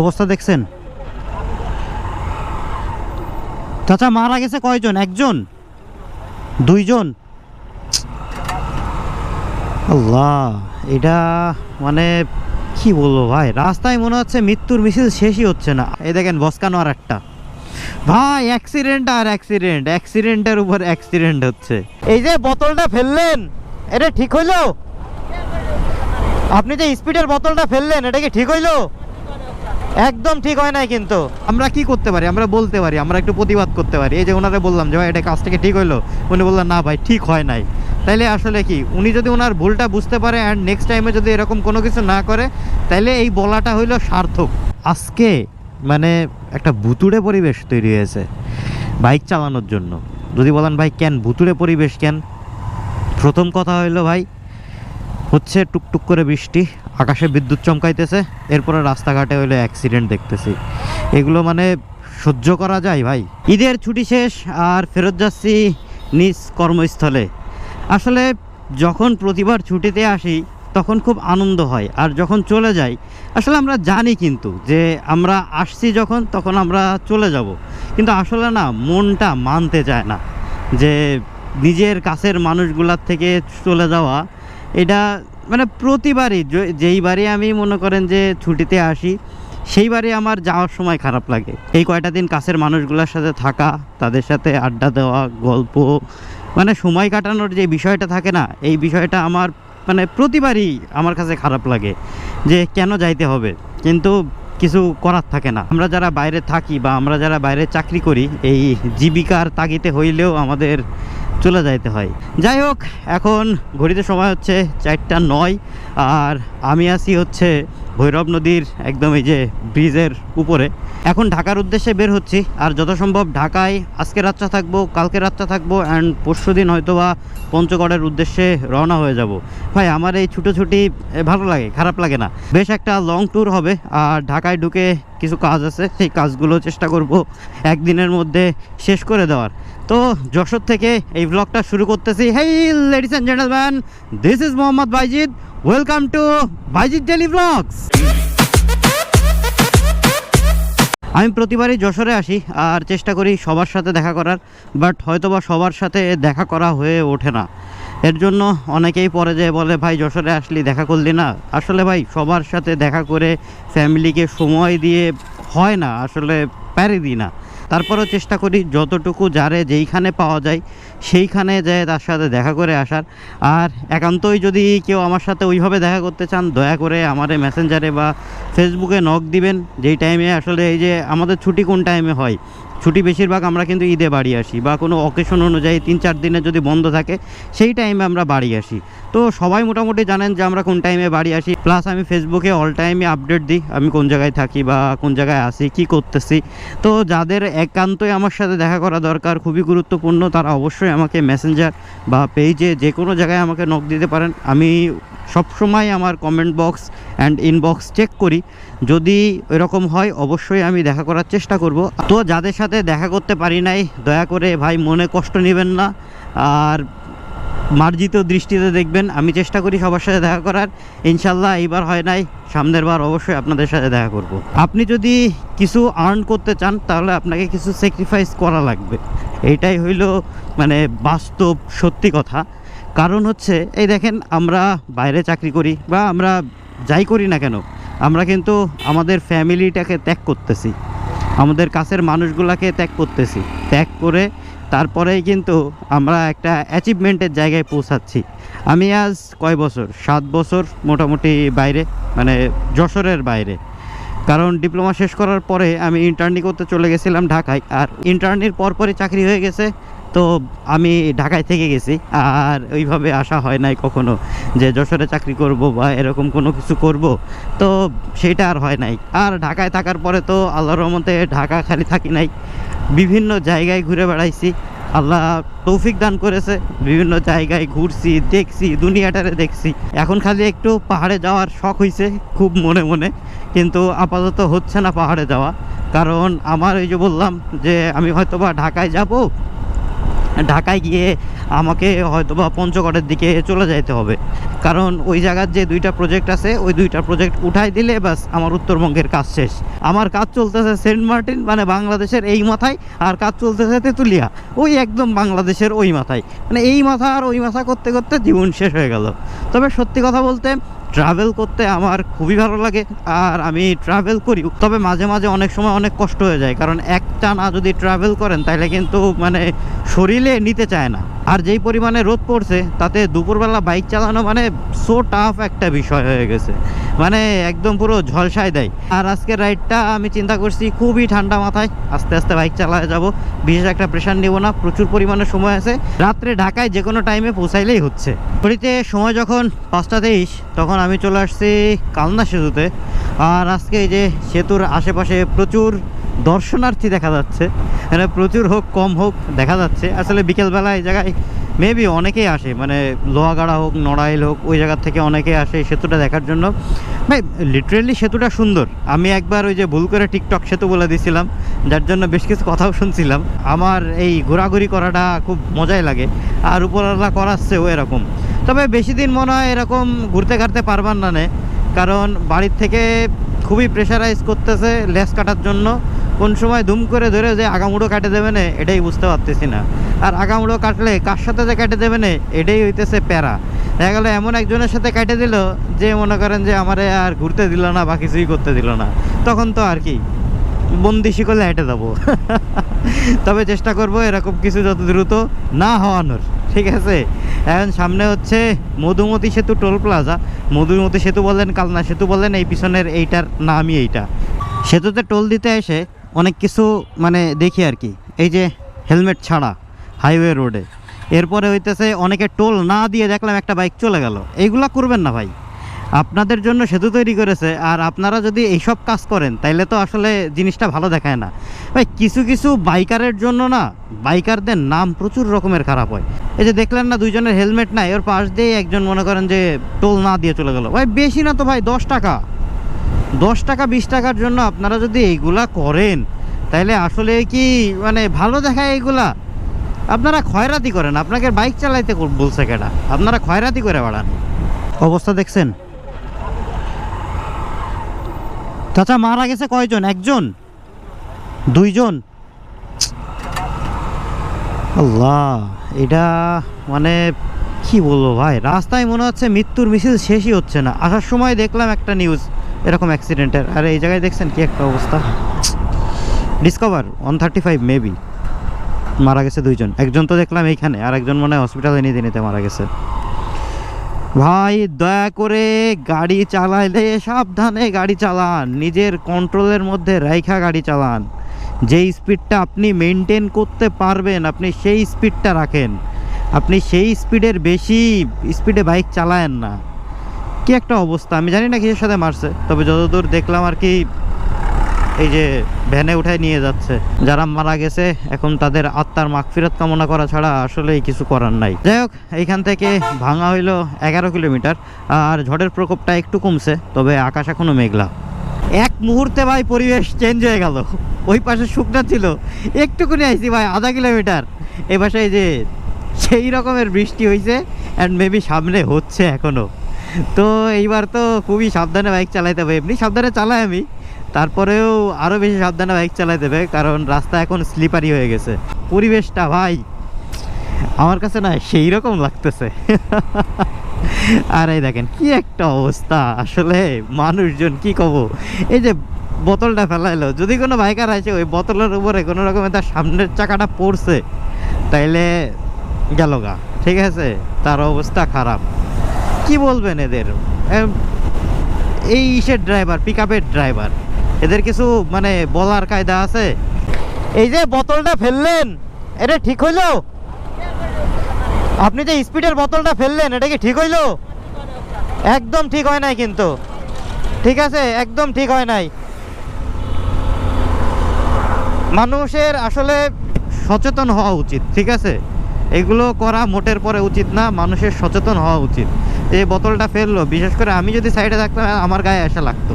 অবস্থা দেখছেন? চাচা, মারা গেছে কয়জন? একজন? দুইজন? আল্লাহ, এটা মানে কি বলব ভাই? রাস্তায় মনে হচ্ছে মৃত্যুর মিছিল শেষই হচ্ছে না। এই দেখেন, বসকানো আর একটা। ভাই অ্যাক্সিডেন্ট আর অ্যাক্সিডেন্ট অ্যাক্সিডেন্টের উপর অ্যাক্সিডেন্ট হচ্ছে। এই যে বোতলটা ফেললেন, এটা ঠিক হইল? আপনি যে স্পিডের বোতলটা ফেললেন, এটা কি ঠিক হইল? একদম ঠিক হয় নাই কিন্তু। আমরা কি করতে পারি? আমরা বলতে পারি, আমরা একটু প্রতিবাদ করতে পারি। এই যে ওনারে বললাম যে, ভাই, এটা কাজ থেকে ঠিক হইল? উনি বললেন, না ভাই, ঠিক হয় নাই। তাইলে আসলে কি, উনি যদি ওনার ভুলটা বুঝতে পারে অ্যান্ড নেক্সট টাইমে যদি এরকম কোনো কিছু না করে, তাইলে এই বলাটা হইল সার্থক। আজকে মানে একটা ভুতুড়ে পরিবেশ তৈরি হয়েছে বাইক চালানোর জন্য। যদি বলেন, ভাই, কেন ভুতুড়ে পরিবেশ কেন? প্রথম কথা হইল, ভাই, হচ্ছে টুকটুক করে বৃষ্টি আকাশে বিদ্যুৎ চমকাইতেছে, এরপরে রাস্তাঘাটে হইলে অ্যাক্সিডেন্ট দেখতেছি। এগুলো মানে সহ্য করা যায় ভাই। ঈদের ছুটি শেষ আর ফেরত যাচ্ছি নিজ কর্মস্থলে। আসলে যখন প্রতিবার ছুটিতে আসি, তখন খুব আনন্দ হয় আর যখন চলে যাই, আসলে আমরা জানি কিন্তু যে আমরা আসছি যখন, তখন আমরা চলে যাব। কিন্তু আসলে না, মনটা মানতে চায় না যে নিজের কাছের মানুষগুলার থেকে চলে যাওয়া, এটা মানে প্রতিবারই যেইবারই আমি মনে করেন যে ছুটিতে আসি সেইবারই আমার যাওয়ার সময় খারাপ লাগে। এই কয়টা দিন কাছের মানুষগুলোর সাথে থাকা, তাদের সাথে আড্ডা দেওয়া, গল্প মানে সময় কাটানোর যে বিষয়টা থাকে না, এই বিষয়টা আমার মানে প্রতিবারই আমার কাছে খারাপ লাগে যে কেন যাইতে হবে। কিন্তু কিছু করার থাকে না। আমরা যারা বাইরে থাকি বা আমরা যারা বাইরে চাকরি করি, এই জীবিকার তাগিতে হইলেও আমাদের চলে যাইতে হয়। যাই হোক, এখন ঘড়িতে সময় হচ্ছে চারটা নয়, আর আমি আসি হচ্ছে ভৈরব নদীর একদম এই যে ব্রিজের উপরে। এখন ঢাকার উদ্দেশ্যে বের হচ্ছি, আর যথাসম্ভব ঢাকায় আজকে রাতটা থাকব, কালকে রাতটা থাকব অ্যান্ড পরশু দিন হয়তো বা পঞ্চগড়ের উদ্দেশ্যে রওনা হয়ে যাব। ভাই, আমার এই ছুটোছুটি ভালো লাগে, খারাপ লাগে না। বেশ একটা লং ট্যুর হবে, আর ঢাকায় ঢুকে কিছু কাজ আছে, সেই কাজগুলো চেষ্টা করব একদিনের মধ্যে শেষ করে দেওয়ার। তো যশোর থেকে এই ব্লগটা শুরু করতেছি। Hey ladies and gentleman this is Mohammad Baijid welcome to Baijid daily blogs আমি প্রতিবারই যশোরে আসি আর চেষ্টা করি সবার সাথে দেখা করার বাট হয়তোবা সবার সাথে দেখা করা হয়ে ওঠে না। এর জন্য অনেকেই পরে যায় বলে, ভাই, যশোরে আসলি, দেখা করলি না? আসলে ভাই, সবার সাথে দেখা করে ফ্যামিলিকে সময় দিয়ে হয় না, আসলে প্যারে দিই না। তারপরেও চেষ্টা করি যতটুকু যারে যেইখানে পাওয়া যায় সেইখানে যে তার সাথে দেখা করে আসার। আর একান্তই যদি কেউ আমার সাথে ওইভাবে দেখা করতে চান, দয়া করে আমারে মেসেঞ্জারে বা ফেসবুকে নক দিবেন। যেই টাইমে আসলে এই যে আমাদের ছুটি কোন টাইমে হয়? ছুটি বেশিরভাগ আমরা কিন্তু ঈদে বাড়ি আসি বা কোনো অকেশন অনুযায়ী তিন চার দিনে যদি বন্ধ থাকে, সেই টাইমে আমরা বাড়ি আসি। তো সবাই মোটামুটি জানেন যে আমরা কোন টাইমে বাড়ি আসি। প্লাস আমি ফেসবুকে অল টাইমে আপডেট দিই, আমি কোন জায়গায় থাকি বা কোন জায়গায় আসি, কি করতেছি। তো যাদের একান্তই আমার সাথে দেখা করা দরকার, খুবই গুরুত্বপূর্ণ, তারা অবশ্যই আমাকে মেসেঞ্জার বা পেজে যে কোনো জায়গায় আমাকে নক দিতে পারেন। আমি সবসময় আমার comment box and inbox check করি। যদি এরকম হয়, অবশ্যই আমি দেখা করার চেষ্টা করব। তো যাদের সাথে দেখা করতে পারি নাই, দয়া করে ভাই মনে কষ্ট নেবেন না। আর মার্জিত দৃষ্টিতে দেখবেন, আমি চেষ্টা করি সবার সাথে দেখা করার। ইনশাল্লাহ এইবার হয় নাই, সামনের বার অবশ্যই আপনাদের সাথে দেখা করব। আপনি যদি কিছু আর্ন করতে চান, তাহলে আপনাকে কিছু স্যাক্রিফাইস করা লাগবে। এইটাই হইল মানে বাস্তব সত্যি কথা। কারণ হচ্ছে, এই দেখেন, আমরা বাইরে চাকরি করি বা আমরা যাই করি না কেন, আমরা কিন্তু আমাদের ফ্যামিলিটাকে ত্যাগ করতেছি। আমাদের কাছের মানুষগুলোকে ত্যাগ করতেছি। ত্যাগ করে তারপরেই কিন্তু আমরা একটা অ্যাচিভমেন্টের জায়গায় পৌঁছাচ্ছি। আমি আজ কয় বছর? সাত বছর মোটামুটি বাইরে মানে যশোরের বাইরে। কারণ ডিপ্লোমা শেষ করার পরে আমি ইন্টার্নি করতে চলে গেছিলাম ঢাকায়। আর ইন্টার্নির পরপরই চাকরি হয়ে গেছে। তো আমি ঢাকায় থেকে গেছি। আর ওইভাবে আসা হয় নাই কখনো যে যশোরে চাকরি করব বা এরকম কোনো কিছু করব। তো সেটা আর হয় নাই। আর ঢাকায় থাকার পরে তো আল্লাহর রহমতে ঢাকা খালি থাকি নাই। বিভিন্ন জায়গায় ঘুরে বেড়াইছি। আল্লাহ তৌফিক দান করেছে। বিভিন্ন জায়গায় ঘুরছি, দেখছি, দুনিয়াটারে দেখছি। এখন খালি একটু পাহাড়ে যাওয়ার শখ হয়েছে খুব মনে মনে। কিন্তু আপাতত হচ্ছে না পাহাড়ে যাওয়া। কারণ আমার ওই যে বললাম যে আমি হয়তো বা ঢাকায় যাব। ঢাকায় গিয়ে আমাকে হয়তো বা পঞ্চগড়ের দিকে চলে যাইতে হবে। কারণ ওই জায়গার যে দুইটা প্রজেক্ট আছে, ওই দুইটা প্রজেক্ট উঠাই দিলে বাস আমার উত্তরবঙ্গের কাজ শেষ। আমার কাজ চলতেছে সেন্ট মার্টিন মানে বাংলাদেশের এই মাথায়, আর কাজ চলতেছে তেঁতুলিয়া। ওই একদম বাংলাদেশের ওই মাথায়। মানে এই মাথা আর ওই মাথা করতে করতে জীবন শেষ হয়ে গেল। তবে সত্যি কথা বলতে ট্রাভেল করতে আমার খুবই ভালো লাগে আর আমি ট্রাভেল করি। তবে মাঝে মাঝে অনেক সময় অনেক কষ্ট হয়ে যায়। কারণ একটা না যদি ট্রাভেল করেন তাহলে কিন্তু মানে শরীরে নিতে চায় না। আর যেই পরিমাণে রোদ পড়ছে, তাতে দুপুরবেলা বাইক চালানো মানে সো টাফ একটা বিষয় হয়ে গেছে। মানে একদম পুরো ঝলসায় দেয়। আর আজকের রাইডটা আমি চিন্তা করছি খুবই ঠান্ডা মাথায়। আস্তে আস্তে বাইক চালায় যাব। বিশেষ একটা প্রেশার নেব না। প্রচুর পরিমাণে সময় আছে। রাত্রে ঢাকায় যে কোনো টাইমে পৌঁছাইলেই হচ্ছে। ঘড়িতে সময় যখন পাঁচটা তেইশ, তখন আমি চলে আসছি কালনা সেতুতে। আর আজকে এই যে সেতুর আশেপাশে প্রচুর দর্শনার্থী দেখা যাচ্ছে। মানে প্রচুর হোক, কম হোক, দেখা যাচ্ছে। আসলে বিকেলবেলা এই জায়গায় মেবি অনেকেই আসে। মানে লোহাগাড়া হোক, নড়াইল হোক, ওই জায়গার থেকে অনেকেই আসে এই সেতুটা দেখার জন্য। ভাই লিটারেলি সেতুটা সুন্দর। আমি একবার ওই যে ভুল করে টিকটক সেতু বলে দিয়েছিলাম যার জন্য বেশ কিছু কথাও শুনছিলাম। আমার এই ঘোরাঘুরি করাটা খুব মজাই লাগে। আর উপরওয়ালা করাচ্ছেও এরকম। তবে বেশি দিন মনে হয় এরকম ঘুরতে ঘাটতে পারবার না নে। কারণ বাড়ির থেকে খুবই প্রেশারাইজ করতেছে লেস কাটার জন্য। কোন সময় দুম করে ধরে যে আগামুড়ো কাটে দেবে না, এটাই বুঝতে পারতেছি না। আর আগামুড়ো কাটলে কার সাথে যে কেটে দেবে না, এটাই হইতেছে প্যারা। দেখা গেলো এমন একজনের সাথে কেটে দিল যে মনে করেন যে আমারে আর ঘুরতে দিল না বা কিছুই করতে দিল না। তখন তো আর কি, বন্দিশি করলে হেঁটে যাব। তবে চেষ্টা করব এরকম কিছু যত দ্রুত না হওয়ানোর, ঠিক আছে? এখন সামনে হচ্ছে মধুমতি সেতু টোল প্লাজা। মধুমতি সেতু বলেন কালনা সেতু বলেন এই পিছনের এইটার নামই এইটা। সেতুতে টোল দিতে এসে অনেক কিছু মানে দেখি আর কি। এই যে হেলমেট ছাড়া হাইওয়ে রোডে। এরপরে হইতেছে অনেকে টোল না দিয়ে দেখলাম একটা বাইক চলে গেল। এইগুলা করবেন না ভাই। আপনাদের জন্য সেতু তৈরি করেছে আর আপনারা যদি এইসব কাজ করেন, তাইলে তো আসলে জিনিসটা ভালো দেখায় না। ভাই, কিছু কিছু বাইকারের জন্য না, বাইকারদের নাম প্রচুর রকমের খারাপ হয়। এই যে দেখলেন না, দুইজনের হেলমেট নাই, ওর পাশ দিয়ে একজন মনে করেন যে টোল না দিয়ে চলে গেল। ভাই, বেশি না তো ভাই, দশ টাকা। দশ টাকা, বিশ টাকার জন্য আপনারা যদি এইগুলা করেন, তাইলে আসলে কি মানে ভালো দেখায় এইগুলা? আপনারা খয়রাতি করেন, আপনাকে বাইক চালাইতে বলছে কেটা আপনারা খয়রাতি করে বাড়ান। অবস্থা দেখছেন? চাচা, মারা গেছে কয়জন? একজন? দুইজন? আল্লাহ, এটা মানে কি বলব ভাই? রাস্তায় মনে হচ্ছে মৃত্যুর মিছিল শেষই হচ্ছে না। আসার সময় দেখলাম একটা নিউজ এরকম অ্যাক্সিডেন্টের আর, এই জায়গায় দেখছেন কি একটা অবস্থা? Discover one thirty five maybe মারা গেছে দুইজন। একজন তো দেখলাম এইখানে আর একজন মনে হয় হসপিটালে নিতে নিতে মারা গেছে। ভাই, দয়া করে গাড়ি চালাইলে সাবধানে গাড়ি চালান। নিজের কন্ট্রোলের মধ্যে রাইখা গাড়ি চালান। যে স্পিডটা আপনি মেনটেন করতে পারবেন, আপনি সেই স্পিডটা রাখেন। আপনি সেই স্পিডের বেশি স্পিডে বাইক চালায়েন না। কি একটা অবস্থা। আমি জানি না কিসের সাথে মারছে, তবে যতদূর দেখলাম আর কি এই যে ভ্যানে উঠায় নিয়ে যাচ্ছে। যারা মারা গেছে, এখন তাদের আত্মার মাগফিরাত কামনা করা ছাড়া আসলেই কিছু করার নাই। যাই হোক, এইখান থেকে ভাঙা হইল এগারো কিলোমিটার, আর ঝড়ের প্রকোপটা একটু কমছে, তবে আকাশ এখনও মেঘলা। এক মুহূর্তে ভাই পরিবেশ চেঞ্জ হয়ে গেল। ওই পাশে শুকনা ছিল। একটুকুনি আইছি ভাই, আধা কিলোমিটার। এ পাশে এই যে সেই রকমের বৃষ্টি হয়েছে অ্যান্ড মেবি সামনে হচ্ছে এখনও। তো এইবার তো খুবই সাবধানে বাইক চালাইতে হবে। এমনি সাবধানে চালাই আমি। তারপরেও আরও বেশি সাবধানে বাইক চালাইতে হবে কারণ রাস্তা এখন স্লিপারি হয়ে গেছে। পরিবেশটা ভাই, আমার কাছে না সেই রকম লাগতেছে। আর এই দেখেন, কি একটা অবস্থা। আসলে মানুষজন, কি কব? এই যে বোতলটা ফেলাইলো, যদি কোনো বাইকার আছে ওই বোতলের উপরে কোনো রকমের তার সামনের চাকাটা পড়ছে, তাইলে গেল গা, ঠিক আছে? তার অবস্থা খারাপ। কি বলবেন এদের? এই ইসের ড্রাইভার পিক ড্রাইভার এদের কিছু মানে বলার কায়দা আছে। এই যে বোতলটা ফেললেন, এটা ঠিক হইল? আপনি যে স্পিডের বোতলটা ফেললেন, এটা কি ঠিক হইল? একদম ঠিক হয় নাই কিন্তু। ঠিক আছে, একদম ঠিক হয় নাই। মানুষের আসলে সচেতন হওয়া উচিত, ঠিক আছে? এগুলো করা মোটের পরে উচিত না, মানুষের সচেতন হওয়া উচিত। এই বোতলটা ফেলল, বিশেষ করে আমি যদি সাইডে থাকতাম, আমার গায়ে আসা লাগতো।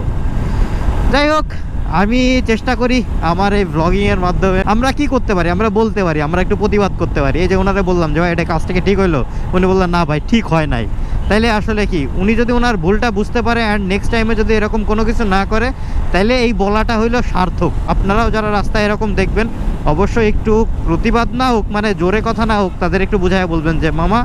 যাই হোক, আমি চেষ্টা করি আমার এই ব্লগিংয়ের মাধ্যমে। আমরা কি করতে পারি? আমরা বলতে পারি, আমরা একটু প্রতিবাদ করতে পারি। এই যে ওনারা বললাম যে, ভাই, এটা কাজ থেকে ঠিক হইল? উনি বললেন, না ভাই, ঠিক হয় নাই। তাইলে আসলে কি, উনি যদি ওনার ভুলটা বুঝতে পারে অ্যান্ড নেক্সট টাইমে যদি এরকম কোনো কিছু না করে, তাইলে এই বলাটা হইল সার্থক। আপনারাও যারা রাস্তায় এরকম দেখবেন, অবশ্যই একটু প্রতিবাদ না হোক মানে জোরে কথা না হোক, তাদের একটু বুঝায় বলবেন যে, মামা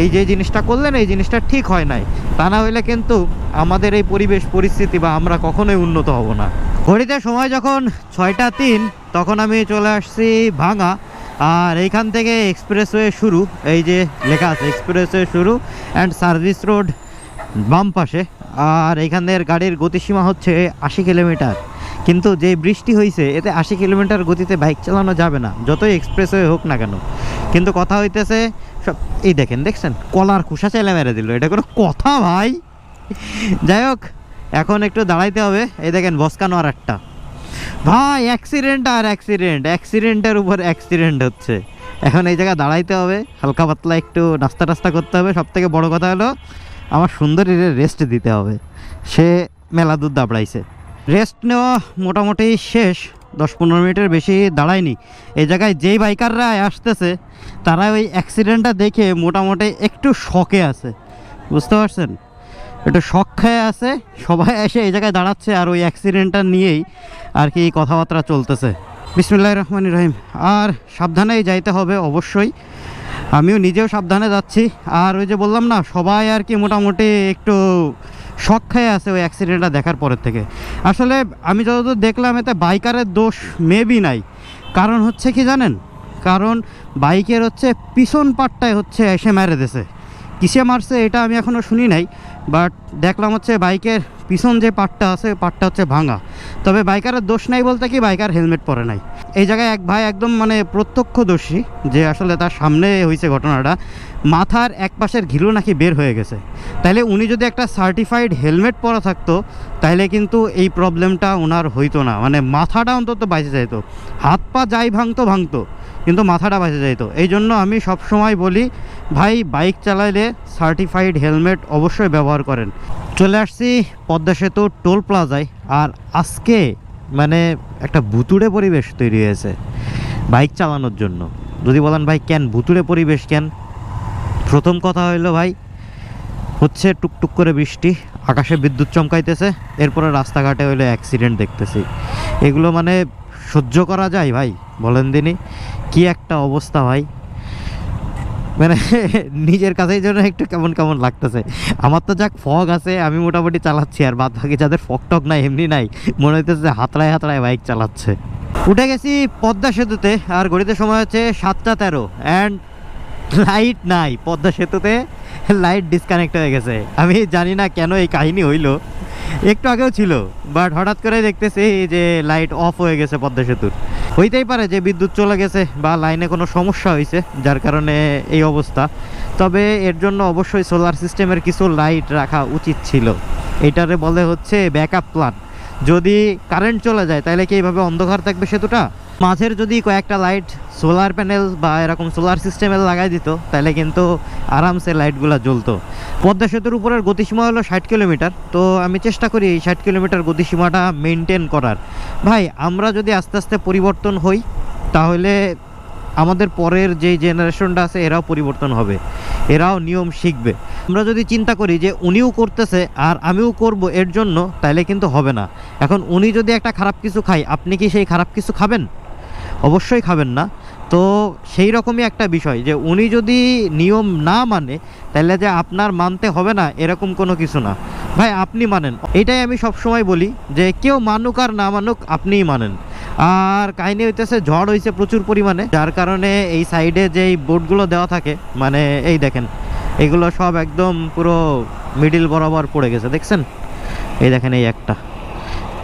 এই যে জিনিসটা করলেন, এই জিনিসটা ঠিক হয় নাই। তা না হইলে কিন্তু আমাদের এই পরিবেশ, পরিস্থিতি বা আমরা কখনোই উন্নত হব না। ঘড়িতে সময় যখন ছয়টা তিন, তখন আমি চলে আসছি ভাঙা। আর এইখান থেকে এক্সপ্রেসওয়ে শুরু, এই যে লেখা আছে, এক্সপ্রেসওয়ে শুরু অ্যান্ড সার্ভিস রোড বাম পাশে। আর এইখানের গাড়ির গতিসীমা হচ্ছে আশি কিলোমিটার। কিন্তু যে বৃষ্টি হয়েছে এতে আশি কিলোমিটার গতিতে বাইক চালানো যাবে না, যতই এক্সপ্রেসওয়ে হোক না কেন। কিন্তু কথা হইতেছে সব, এই দেখেন, দেখছেন? কলার খুসা চাইলে মেরে দিল। এটা কোনো কথা, ভাই? যাই হোক, এখন একটু দাঁড়াইতে হবে। এই দেখেন বসকানো আর একটা। ভাই অ্যাক্সিডেন্ট আর অ্যাক্সিডেন্ট অ্যাক্সিডেন্টের উপর অ্যাক্সিডেন্ট হচ্ছে। এখন এই জায়গায় দাঁড়াইতে হবে। হালকা পাতলা একটু নাস্তা টাস্তা করতে হবে। সব থেকে বড়ো কথা হলো, আমার সুন্দরীর রেস্ট দিতে হবে। সে মেলা দুধ দাবড়াইছে। রেস্ট নেওয়া মোটামুটি শেষ। দশ পনেরো মিনিটের বেশি দাঁড়ায়নি। এই জায়গায় যেই বাইকাররা আসতেছে, তারা ওই অ্যাক্সিডেন্টটা দেখে মোটামুটি একটু শখে আছে। বুঝতে পারছেন? একটু শখ খেয়ে আছে, সবাই এসে এই জায়গায় দাঁড়াচ্ছে আর ওই অ্যাক্সিডেন্টটা নিয়েই আর কি কথাবার্তা চলতেছে। বিসমুল্লাহ রহমান রহিম। আর সাবধানেই যাইতে হবে অবশ্যই। আমিও নিজেও সাবধানে যাচ্ছি। আর ওই যে বললাম না, সবাই আর কি মোটামুটি একটু শখ খায় আছে ওই অ্যাক্সিডেন্টটা দেখার পরের থেকে। আসলে আমি যতদূর দেখলাম, এতে বাইকারের দোষ মেবি নাই। কারণ হচ্ছে কি জানেন? কারণ বাইকের হচ্ছে পিছন পাটটায় হচ্ছে এসে মেরে দিছে কিসে মারছে এটা আমি এখনও শুনি নাই বাট দেখলাম হচ্ছে বাইকের পিছন যে পাটটা আছে, পাটটা হচ্ছে ভাঙা। তবে বাইকারের দোষ নাই বলতে কি, বাইকার হেলমেট পরে নাই। এই জায়গায় এক ভাই একদম মানে প্রত্যক্ষদর্শী, যে আসলে তার সামনে হয়েছে ঘটনাটা, মাথার এক পাশের ঘিলু নাকি বের হয়ে গেছে। তাইলে উনি যদি একটা সার্টিফাইড হেলমেট পরা থাকতো, তাইলে কিন্তু এই প্রবলেমটা ওনার হইতো না। মানে মাথাটা অন্তত বাইচে যাইতো। হাত পা যাই ভাঙতো ভাঙতো, কিন্তু মাথাটা বাঁচে যাইতো। এই জন্য আমি সব সময় বলি, ভাই, বাইক চালাইলে সার্টিফাইড হেলমেট অবশ্যই ব্যবহার করেন। চলে আসছি পদ্মা সেতু টোল প্লাজায়। আর আজকে মানে একটা ভুতুড়ে পরিবেশ তৈরি হয়েছে বাইক চালানোর জন্য। যদি বলেন, ভাই, কেন ভুতুড়ে পরিবেশ কেন? প্রথম কথা হইল, ভাই, হচ্ছে টুকটুক করে বৃষ্টি, আকাশে বিদ্যুৎ চমকাইতেছে, এরপরে রাস্তাঘাটে হইলে অ্যাক্সিডেন্ট দেখতেছি। এগুলো মানে সহ্য করা যায়, ভাই, বলেন দিনই কি একটা অবস্থা, ভাই। মানে নিজের কাছেই জন্য একটু কেমন কেমন লাগতেছে। আমার তো যাক ফগ আছে, আমি মোটামুটি চালাচ্ছি, আর বাদ বাকি যাদের ফগ টক নাই, এমনি নাই, মনে হইতেছে হাতড়ায় হাতড়ায় বাইক চালাচ্ছে। উঠে গেছি পদ্মা সেতুতে, আর ঘড়িতে সময় হচ্ছে সাতটা তেরো অ্যান্ড লাইট নাই। পদ্মা সেতুতে লাইট ডিসকানেক্ট হয়ে গেছে। আমি জানি না কেন এই কাহিনী হইল। একটু আগেও ছিল বাট হঠাৎ করে দেখতেছি যে লাইট অফ হয়ে গেছে পদ্মা সেতুর। হইতেই পারে যে বিদ্যুৎ চলে গেছে বা লাইনে কোনো সমস্যা হয়েছে যার কারণে এই অবস্থা। তবে এর জন্য অবশ্যই সোলার সিস্টেমের কিছু লাইট রাখা উচিত ছিল। এটারে বলে হচ্ছে ব্যাকআপ প্ল্যান যদি কারেন্ট চলে যায়, তাহলে কি এইভাবে অন্ধকার থাকবে সেতুটা? মাঝের যদি কয়েকটা লাইট সোলার প্যানেল বা এরকম সোলার সিস্টেমে লাগাই দিত, তাহলে কিন্তু আরামসে লাইটগুলো জ্বলতো। পদ্মা সেতুর উপরের গতিসীমা হলো ষাট কিলোমিটার, তো আমি চেষ্টা করি এই ষাট কিলোমিটার গতিসীমাটা মেনটেন করার। ভাই, আমরা যদি আস্তে আস্তে পরিবর্তন হই, তাহলে আমাদের পরের যে জেনারেশনটা আছে, এরাও পরিবর্তন হবে, এরাও নিয়ম শিখবে। আমরা যদি চিন্তা করি যে উনিও করতেছে আর আমিও করব এর জন্য, তাহলে কিন্তু হবে না। এখন উনি যদি একটা খারাপ কিছু খায়, আপনি কি সেই খারাপ কিছু খাবেন? অবশ্যই খাবেন না। তো সেই রকমই একটা বিষয় যে, উনি যদি নিয়ম না মানে তাহলে যে আপনার মানতে হবে না, এরকম কোনো কিছু না। ভাই, আপনি মানেন। এটাই আমি সবসময় বলি যে, কেউ মানুক আর না মানুক, আপনিই মানেন। আর কাহিনী হইতেছে, ঝড় হয়েছে প্রচুর পরিমাণে। যার কারণে এই সাইডে যেই বোর্ডগুলো দেওয়া থাকে মানে এই দেখেন, এগুলো সব একদম পুরো মিডিল বরাবর পড়ে গেছে, দেখছেন? এই দেখেন এই একটা।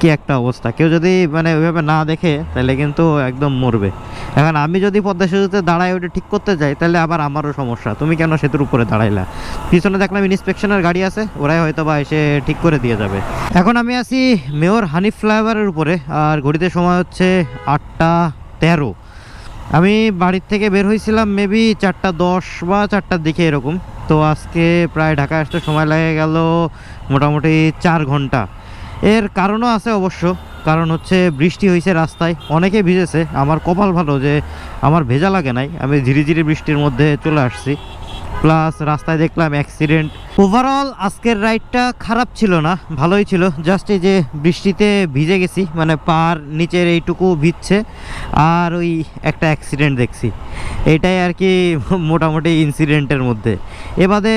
কি একটা অবস্থা। কেউ যদি মানে ওইভাবে না দেখে, তাহলে কিন্তু একদম মরবে। এখন আমি যদি পদ্মা সেতুতে দাঁড়াই ওইটা ঠিক করতে যাই, তাহলে আবার আমারও সমস্যা। তুমি কেন সেতুর উপরে দাঁড়াইলা? পিছনে দেখলাম ইন্সপেকশনের গাড়ি আছে, ওরাই হয়তো বা এসে ঠিক করে দিয়ে যাবে। এখন আমি আছি মেয়র হানিফ ফ্লাইওভারের উপরে, আর ঘড়িতে সময় হচ্ছে আটটা তেরো। আমি বাড়ির থেকে বের হয়েছিলাম মেবি চারটা দশ বা চারটার দিকে এরকম। তো আজকে প্রায় ঢাকা আসতে সময় লেগে গেল মোটামুটি চার ঘণ্টা। এর কারণও আছে অবশ্য, কারণ হচ্ছে বৃষ্টি হয়েছে রাস্তায়। অনেকে ভিজেছে। আমার কপাল ভালো যে আমার ভেজা লাগে নাই। আমি ধীরে ধীরে বৃষ্টির মধ্যে চলে আসছি। প্লাস রাস্তায় দেখলাম অ্যাক্সিডেন্ট ওভারঅল আজকের রাইডটা খারাপ ছিল না, ভালোই ছিল। জাস্ট এই যে বৃষ্টিতে ভিজে গেছি মানে পার নিচের এইটুকু ভিজছে, আর ওই একটা অ্যাক্সিডেন্ট দেখছি। এটাই আর কি মোটামুটি ইনসিডেন্টের মধ্যে। এবাদে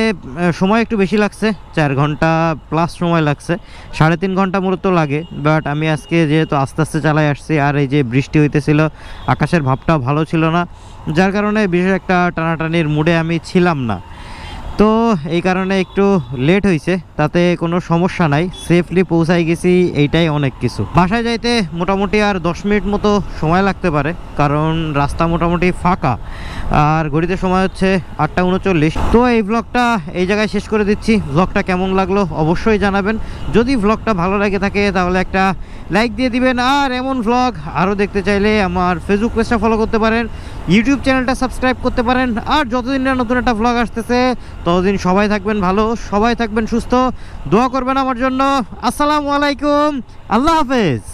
সময় একটু বেশি লাগছে, চার ঘণ্টা প্লাস সময় লাগছে। সাড়ে তিন ঘণ্টা মূলত লাগে বাট আমি আজকে যেহেতু আস্তে আস্তে চালাই আসছি, আর এই যে বৃষ্টি হইতেছিল, আকাশের ভাবটাও ভালো ছিল না। যার কারণে বিশেষ একটা টানাটানির মুডে আমি ছিলাম না। তো এই কারণে একটু লেট হয়েছে তাতে কোনো সমস্যা নাই সেফলি পৌঁছাই গেছি এইটাই অনেক কিছু। বাসায় যাইতে মোটামুটি আর দশ মিনিট মতো সময় লাগতে পারে, কারণ রাস্তা মোটামুটি ফাঁকা, আর ঘড়িতে সময় হচ্ছে আটটা উনচল্লিশ। তো এই ব্লগটা এই জায়গায় শেষ করে দিচ্ছি। ব্লগটা কেমন লাগল অবশ্যই জানাবেন। যদি ব্লগটা ভালো লাগে থাকে, তাহলে একটা লাইক দিয়ে দিবেন। আর এমন ব্লগ আরও দেখতে চাইলে আমার ফেসবুক পেজটা ফলো করতে পারেন। ইউটিউব চ্যানেলটা সাবস্ক্রাইব করতে পারেন। আর যতদিন না নতুন একটা ভ্লগ আসতেছে, ততদিন সবাই থাকবেন ভালো, সবাই থাকবেন সুস্থ। দোয়া করবেন আমার জন্য। আসসালামু আলাইকুম। আল্লাহ হাফেজ।